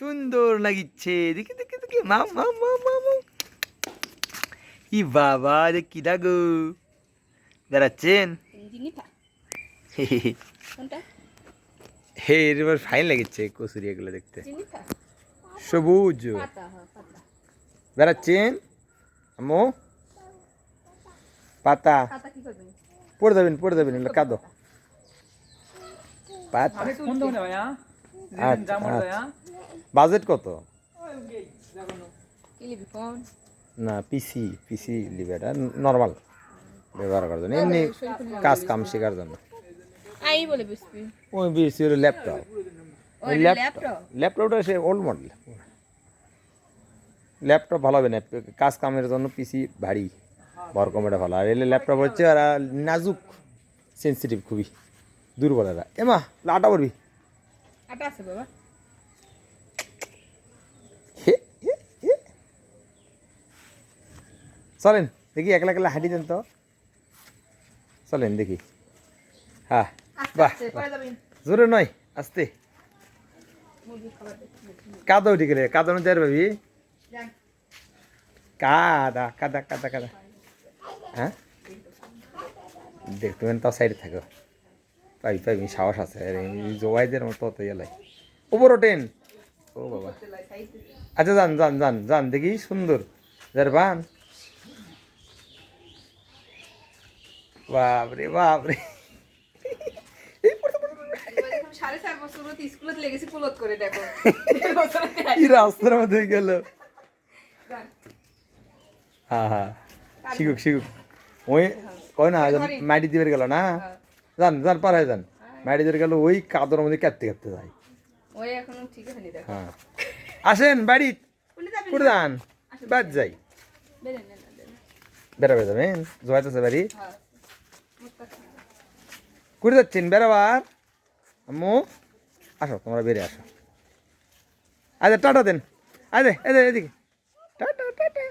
সুন্দর লাগিচ্ছে। দেখি দেখি দেখি। মা মা মা মা মা ই বাবা রে কি ডাগো বেড়াচ্ছেন? হে এবার ফাইন কচুরি এগুলো দেখতে। সবুজ। বেড়াচ্ছেন? আম্মু? পাতা। পাতা কি করবেন? পড়ে দেবেন পড়ে দেবেন এগুলো কাদো। পাতা। আমি আচ্ছা, আচ্ছা। বাজেট কত? না পিসি পিসি লিবে এটা নর্মাল ব্যবহার করার জন্য এমনি কাজ কাম শেখার জন্য। আই বলে বুঝবি ওই পিসি হলো ল্যাপটপ। ওই ল্যাপটপ ল্যাপটপ? ল্যাপটপটা সে ওল্ড মডেল ল্যাপটপ ভালো হবে না কাজ কামের জন্য পিসি ভারী বড় কমেটা ভালো। আর এলে ল্যাপটপ হচ্ছে আর নাজুক সেন্সিটিভ খুবই দুর্বল এরা। এমা লাটা পড়বি আটা আছে বাবা হে, হে, হে। চলেন দেখি একলা একলা হাঁটি দেন তো। চলেন দেখি। হ্যাঁ বাহ জোরে নয় আস্তে। দেখি কাদা উঠে গেলে কাদানো যার ভাবি। কাদা কাদা কাদা কাদা। হ্যাঁ? দেখতে পেন তাও সাইডে থাকো। পাই পাই সাহস আছে। জোয়াইদের মতো অত এলাই ওপর ওঠেন ও বাবা। আচ্ছা যান যান যান যান দেখি সুন্দর। যার বান। বাপরে বাপরে সাড়ে চার বছর স্কুলে লেগেছি পুলত করে দেখো। কি রাস্তার মধ্যে গেল? হ্যাঁ হ্যাঁ শিখুক শিখুক। ওই কয় না মাটি দিবে গেল না? যান যান পার হয়ে যান। মাটি দিবে গেল ওই কাদর মধ্যে কাটতে কাটতে যায়। ওই এখনও ঠিক হয়নি দেখো। হ্যাঁ। আসেন বাড়ি। করে যান। বাদ যাই। বেরেন না বেরেন বেড়াবে যাবেন। জোয়াইতেছে বাড়ি। হ্যাঁ। করে যাচ্ছেন, বেরোবার। আম্মু, আসো, তোমরা বেরিয়ে আসো। আচ্ছা টাটা দেন। আরে এদের এদিকে। Tata tata.